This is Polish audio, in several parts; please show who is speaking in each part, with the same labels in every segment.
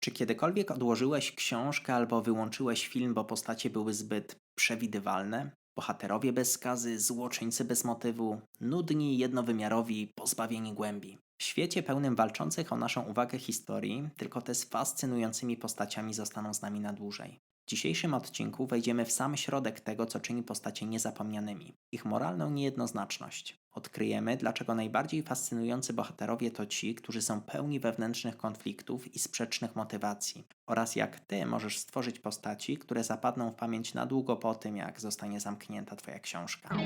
Speaker 1: Czy kiedykolwiek odłożyłeś książkę albo wyłączyłeś film, bo postacie były zbyt przewidywalne? Bohaterowie bez skazy, złoczyńcy bez motywu, nudni, jednowymiarowi, pozbawieni głębi. W świecie pełnym walczących o naszą uwagę historii, tylko te z fascynującymi postaciami zostaną z nami na dłużej. W dzisiejszym odcinku wejdziemy w sam środek tego, co czyni postacie niezapomnianymi ich moralną niejednoznaczność. Odkryjemy, dlaczego najbardziej fascynujący bohaterowie to ci, którzy są pełni wewnętrznych konfliktów i sprzecznych motywacji, oraz jak ty możesz stworzyć postaci, które zapadną w pamięć na długo po tym, jak zostanie zamknięta twoja książka.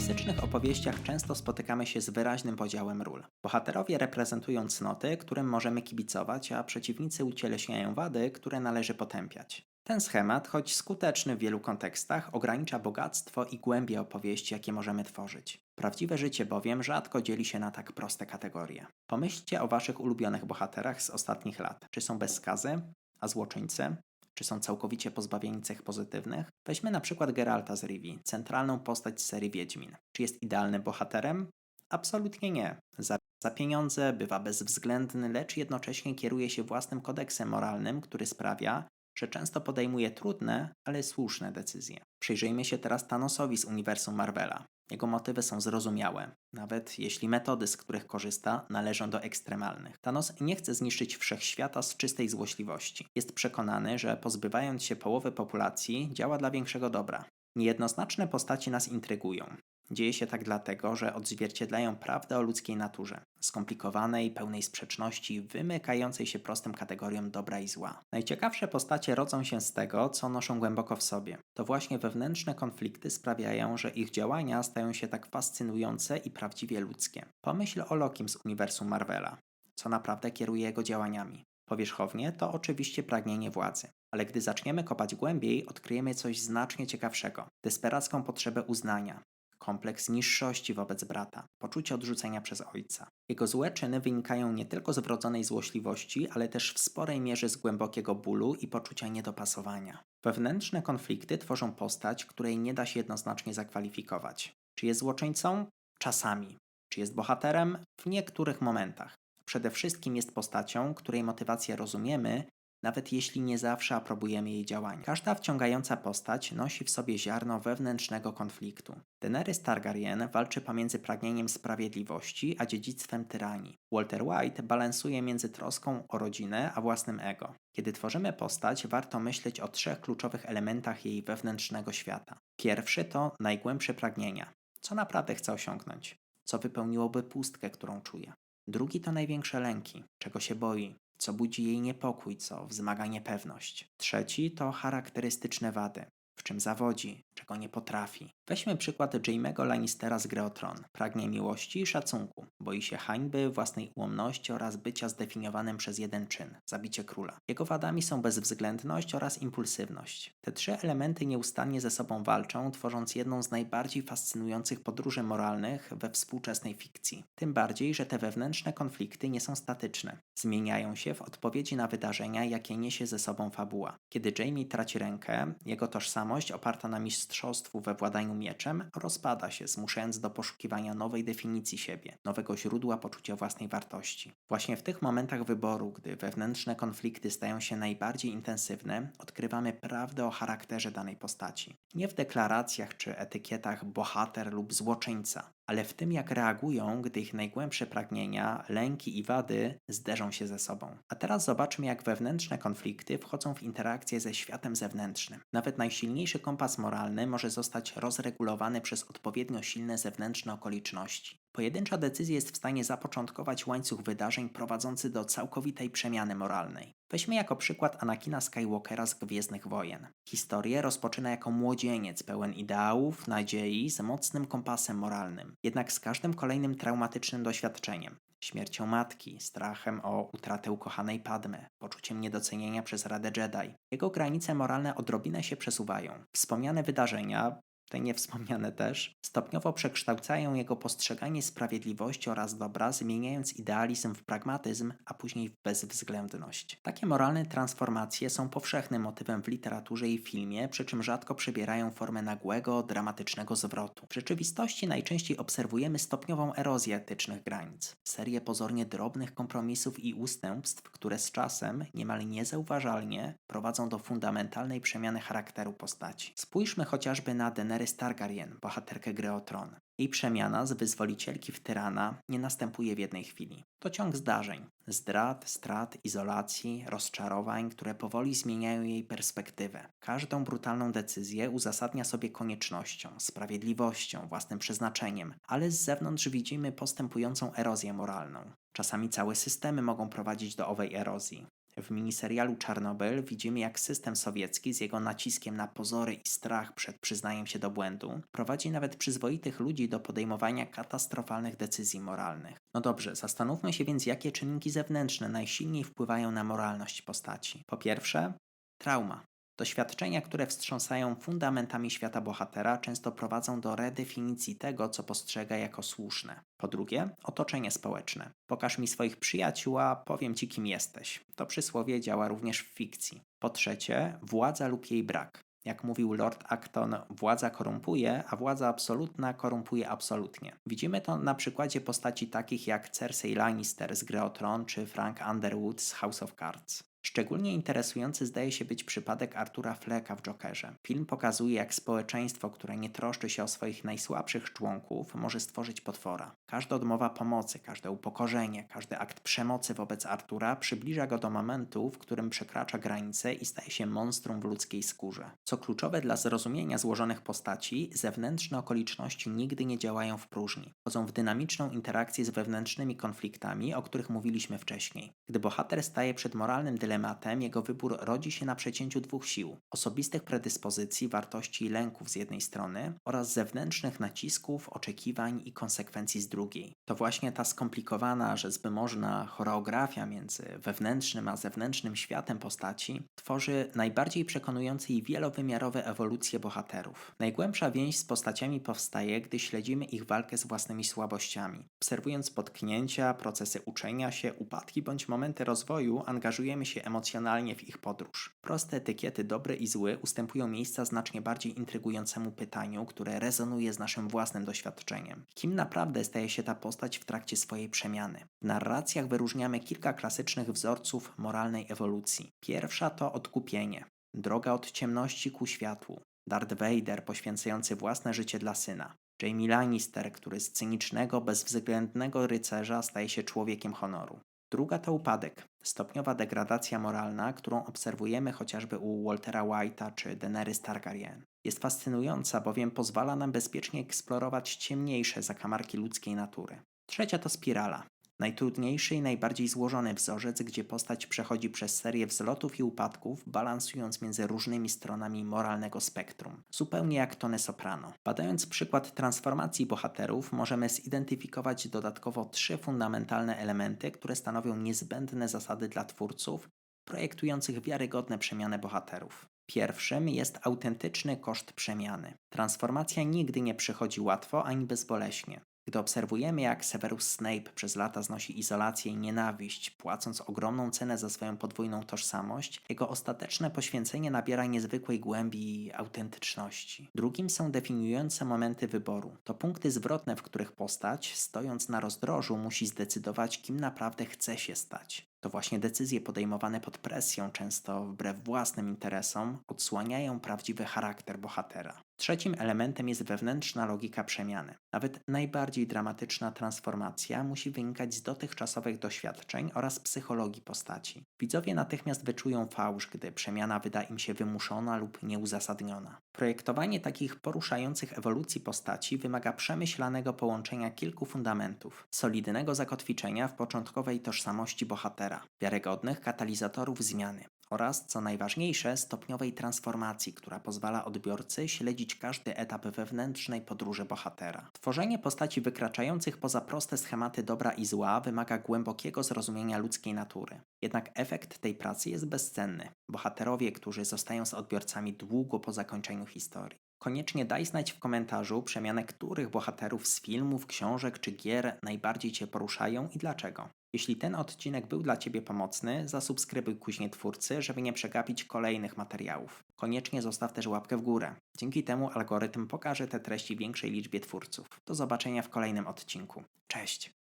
Speaker 1: Klasycznych opowieściach często spotykamy się z wyraźnym podziałem ról. Bohaterowie reprezentują cnoty, którym możemy kibicować, a przeciwnicy ucieleśniają wady, które należy potępiać. Ten schemat, choć skuteczny w wielu kontekstach, ogranicza bogactwo i głębie opowieści, jakie możemy tworzyć. Prawdziwe życie bowiem rzadko dzieli się na tak proste kategorie. Pomyślcie o waszych ulubionych bohaterach z ostatnich lat. Czy są bez skazy, a złoczyńcy? Czy są całkowicie pozbawieni cech pozytywnych? Weźmy na przykład Geralta z Rivii, centralną postać serii Wiedźmin. Czy jest idealnym bohaterem? Absolutnie nie. Za, za pieniądze bywa bezwzględny, lecz jednocześnie kieruje się własnym kodeksem moralnym, który sprawia, że często podejmuje trudne, ale słuszne decyzje. Przyjrzyjmy się teraz Thanosowi z uniwersum Marvela. Jego motywy są zrozumiałe, nawet jeśli metody, z których korzysta, należą do ekstremalnych. Thanos nie chce zniszczyć wszechświata z czystej złośliwości. Jest przekonany, że pozbywając się połowy populacji, działa dla większego dobra. Niejednoznaczne postaci nas intrygują. Dzieje się tak dlatego, że odzwierciedlają prawdę o ludzkiej naturze, skomplikowanej, pełnej sprzeczności, wymykającej się prostym kategoriom dobra i zła. Najciekawsze postacie rodzą się z tego, co noszą głęboko w sobie. To właśnie wewnętrzne konflikty sprawiają, że ich działania stają się tak fascynujące i prawdziwie ludzkie. Pomyśl o Lokim z uniwersum Marvela. Co naprawdę kieruje jego działaniami? Powierzchownie to oczywiście pragnienie władzy. Ale gdy zaczniemy kopać głębiej, odkryjemy coś znacznie ciekawszego. Desperacką potrzebę uznania, kompleks niższości wobec brata, poczucie odrzucenia przez ojca. Jego złe czyny wynikają nie tylko z wrodzonej złośliwości, ale też w sporej mierze z głębokiego bólu i poczucia niedopasowania. Wewnętrzne konflikty tworzą postać, której nie da się jednoznacznie zakwalifikować. Czy jest złoczyńcą? Czasami. Czy jest bohaterem? W niektórych momentach. Przede wszystkim jest postacią, której motywację rozumiemy nawet jeśli nie zawsze aprobujemy jej działania. Każda wciągająca postać nosi w sobie ziarno wewnętrznego konfliktu. Daenerys Targaryen walczy pomiędzy pragnieniem sprawiedliwości a dziedzictwem tyranii. Walter White balansuje między troską o rodzinę a własnym ego. Kiedy tworzymy postać, warto myśleć o trzech kluczowych elementach jej wewnętrznego świata. Pierwszy to najgłębsze pragnienia. Co naprawdę chce osiągnąć? Co wypełniłoby pustkę, którą czuje? Drugi to największe lęki, czego się boi, co budzi jej niepokój, co wzmaga niepewność. Trzeci to charakterystyczne wady, w czym zawodzi, czego nie potrafi. Weźmy przykład Jamie'ego Lannistera z Gry o Tron. Pragnie miłości i szacunku, boi się hańby, własnej ułomności oraz bycia zdefiniowanym przez jeden czyn zabicie króla. Jego wadami są bezwzględność oraz impulsywność. Te trzy elementy nieustannie ze sobą walczą, tworząc jedną z najbardziej fascynujących podróży moralnych we współczesnej fikcji. Tym bardziej, że te wewnętrzne konflikty nie są statyczne. Zmieniają się w odpowiedzi na wydarzenia, jakie niesie ze sobą fabuła. Kiedy Jamie traci rękę, jego tożsamość oparta na mistrzostwu we władaniu mieczem rozpada się, zmuszając do poszukiwania nowej definicji siebie, nowego źródła poczucia własnej wartości. Właśnie w tych momentach wyboru, gdy wewnętrzne konflikty stają się najbardziej intensywne, odkrywamy prawdę o charakterze danej postaci. Nie w deklaracjach czy etykietach bohater lub złoczyńca, ale w tym, jak reagują, gdy ich najgłębsze pragnienia, lęki i wady zderzą się ze sobą. A teraz zobaczmy, jak wewnętrzne konflikty wchodzą w interakcję ze światem zewnętrznym. Nawet najsilniejszy kompas moralny może zostać rozregulowany przez odpowiednio silne zewnętrzne okoliczności. Pojedyncza decyzja jest w stanie zapoczątkować łańcuch wydarzeń prowadzący do całkowitej przemiany moralnej. Weźmy jako przykład Anakina Skywalkera z Gwiezdnych Wojen. Historię rozpoczyna jako młodzieniec pełen ideałów, nadziei, z mocnym kompasem moralnym. Jednak z każdym kolejnym traumatycznym doświadczeniem, śmiercią matki, strachem o utratę ukochanej Padmy, poczuciem niedocenienia przez Radę Jedi, jego granice moralne odrobinę się przesuwają. Wspomniane wydarzenia, te niewspomniane też, stopniowo przekształcają jego postrzeganie sprawiedliwości oraz dobra, zmieniając idealizm w pragmatyzm, a później w bezwzględność. Takie moralne transformacje są powszechnym motywem w literaturze i filmie, przy czym rzadko przybierają formę nagłego, dramatycznego zwrotu. W rzeczywistości najczęściej obserwujemy stopniową erozję etycznych granic, serię pozornie drobnych kompromisów i ustępstw, które z czasem, niemal niezauważalnie, prowadzą do fundamentalnej przemiany charakteru postaci. Spójrzmy chociażby na Daenerys Targaryen, bohaterkę gry o Tron. Jej przemiana z wyzwolicielki w tyrana nie następuje w jednej chwili. To ciąg zdarzeń, zdrad, strat, izolacji, rozczarowań, które powoli zmieniają jej perspektywę. Każdą brutalną decyzję uzasadnia sobie koniecznością, sprawiedliwością, własnym przeznaczeniem, ale z zewnątrz widzimy postępującą erozję moralną. Czasami całe systemy mogą prowadzić do owej erozji. W miniserialu Czarnobyl widzimy, jak system sowiecki z jego naciskiem na pozory i strach przed przyznaniem się do błędu prowadzi nawet przyzwoitych ludzi do podejmowania katastrofalnych decyzji moralnych. No dobrze, zastanówmy się więc, jakie czynniki zewnętrzne najsilniej wpływają na moralność postaci. Po pierwsze, trauma. Doświadczenia, które wstrząsają fundamentami świata bohatera, często prowadzą do redefinicji tego, co postrzega jako słuszne. Po drugie, otoczenie społeczne. Pokaż mi swoich przyjaciół, a powiem ci, kim jesteś. To przysłowie działa również w fikcji. Po trzecie, władza lub jej brak. Jak mówił Lord Acton, władza korumpuje, a władza absolutna korumpuje absolutnie. Widzimy to na przykładzie postaci takich jak Cersei Lannister z Gry Tron czy Frank Underwood z House of Cards. Szczególnie interesujący zdaje się być przypadek Artura Flecka w Jokerze. Film pokazuje, jak społeczeństwo, które nie troszczy się o swoich najsłabszych członków, może stworzyć potwora. Każda odmowa pomocy, każde upokorzenie, każdy akt przemocy wobec Artura przybliża go do momentu, w którym przekracza granice i staje się monstrum w ludzkiej skórze. Co kluczowe dla zrozumienia złożonych postaci, zewnętrzne okoliczności nigdy nie działają w próżni. Wchodzą w dynamiczną interakcję z wewnętrznymi konfliktami, o których mówiliśmy wcześniej. Gdy bohater staje przed moralnym dylematem, dylematem, jego wybór rodzi się na przecięciu dwóch sił: osobistych predyspozycji, wartości i lęków z jednej strony oraz zewnętrznych nacisków, oczekiwań i konsekwencji z drugiej. To właśnie ta skomplikowana, że zby można choreografia między wewnętrznym a zewnętrznym światem postaci tworzy najbardziej przekonujące i wielowymiarowe ewolucje bohaterów. Najgłębsza więź z postaciami powstaje, gdy śledzimy ich walkę z własnymi słabościami. Obserwując potknięcia, procesy uczenia się, upadki bądź momenty rozwoju, angażujemy się emocjonalnie w ich podróż. Proste etykiety dobry i zły ustępują miejsca znacznie bardziej intrygującemu pytaniu, które rezonuje z naszym własnym doświadczeniem. Kim naprawdę staje się ta postać w trakcie swojej przemiany? W narracjach wyróżniamy kilka klasycznych wzorców moralnej ewolucji. Pierwsza to odkupienie. Droga od ciemności ku światłu. Darth Vader poświęcający własne życie dla syna. Jamie Lannister, który z cynicznego, bezwzględnego rycerza staje się człowiekiem honoru. Druga to upadek, stopniowa degradacja moralna, którą obserwujemy chociażby u Waltera White'a czy Daenerys Targaryen. Jest fascynująca, bowiem pozwala nam bezpiecznie eksplorować ciemniejsze zakamarki ludzkiej natury. Trzecia to spirala, Najtrudniejszy i najbardziej złożony wzorzec, gdzie postać przechodzi przez serię wzlotów i upadków, balansując między różnymi stronami moralnego spektrum. Zupełnie jak Tony Soprano. Badając przykład transformacji bohaterów, możemy zidentyfikować dodatkowo trzy fundamentalne elementy, które stanowią niezbędne zasady dla twórców projektujących wiarygodne przemiany bohaterów. Pierwszym jest autentyczny koszt przemiany. Transformacja nigdy nie przychodzi łatwo ani bezboleśnie. Gdy obserwujemy, jak Severus Snape przez lata znosi izolację i nienawiść, płacąc ogromną cenę za swoją podwójną tożsamość, jego ostateczne poświęcenie nabiera niezwykłej głębi i autentyczności. Drugim są definiujące momenty wyboru. To punkty zwrotne, w których postać, stojąc na rozdrożu, musi zdecydować, kim naprawdę chce się stać. To właśnie decyzje podejmowane pod presją, często wbrew własnym interesom, odsłaniają prawdziwy charakter bohatera. Trzecim elementem jest wewnętrzna logika przemiany. Nawet najbardziej dramatyczna transformacja musi wynikać z dotychczasowych doświadczeń oraz psychologii postaci. Widzowie natychmiast wyczują fałsz, gdy przemiana wyda im się wymuszona lub nieuzasadniona. Projektowanie takich poruszających ewolucji postaci wymaga przemyślanego połączenia kilku fundamentów: solidnego zakotwiczenia w początkowej tożsamości bohatera, wiarygodnych katalizatorów zmiany, oraz, co najważniejsze, stopniowej transformacji, która pozwala odbiorcy śledzić każdy etap wewnętrznej podróży bohatera. Tworzenie postaci wykraczających poza proste schematy dobra i zła wymaga głębokiego zrozumienia ludzkiej natury. Jednak efekt tej pracy jest bezcenny. Bohaterowie, którzy zostają z odbiorcami długo po zakończeniu historii. Koniecznie daj znać w komentarzu przemianę, których bohaterów z filmów, książek czy gier najbardziej Cię poruszają i dlaczego. Jeśli ten odcinek był dla Ciebie pomocny, zasubskrybuj kuźnie twórcy, żeby nie przegapić kolejnych materiałów. Koniecznie zostaw też łapkę w górę. Dzięki temu algorytm pokaże te treści większej liczbie twórców. Do zobaczenia w kolejnym odcinku. Cześć!